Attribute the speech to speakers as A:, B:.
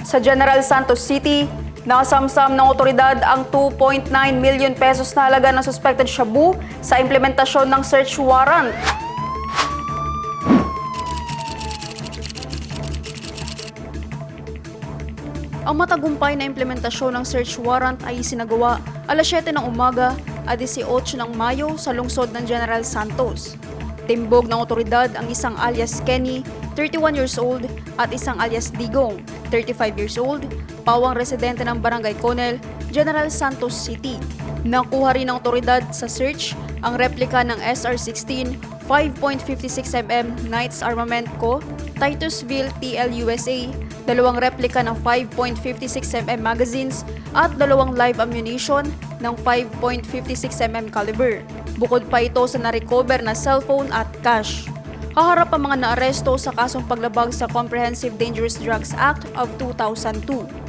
A: Sa General Santos City, nasamsam ng otoridad ang 2.9 million pesos na halaga ng suspected shabu sa implementasyon ng search warrant. Ang matagumpay na implementasyon ng search warrant ay isinagawa alas 7 ng umaga at 18 ng Mayo sa lungsod ng General Santos. Timbog ng otoridad ang isang alias Kenny, 31 years old, at isang alias Digong, 35 years old, pawang residente ng Barangay Conel, General Santos City. Nakuha rin ng otoridad sa search ang replika ng SR-16 5.56mm Knights Armament Co., Titusville TLUSA, dalawang replika ng 5.56mm magazines at dalawang live ammunition ng 5.56mm caliber. Bukod pa ito sa na-recover na cellphone at cash. Haharap ang mga naaresto sa kasong paglabag sa Comprehensive Dangerous Drugs Act of 2002.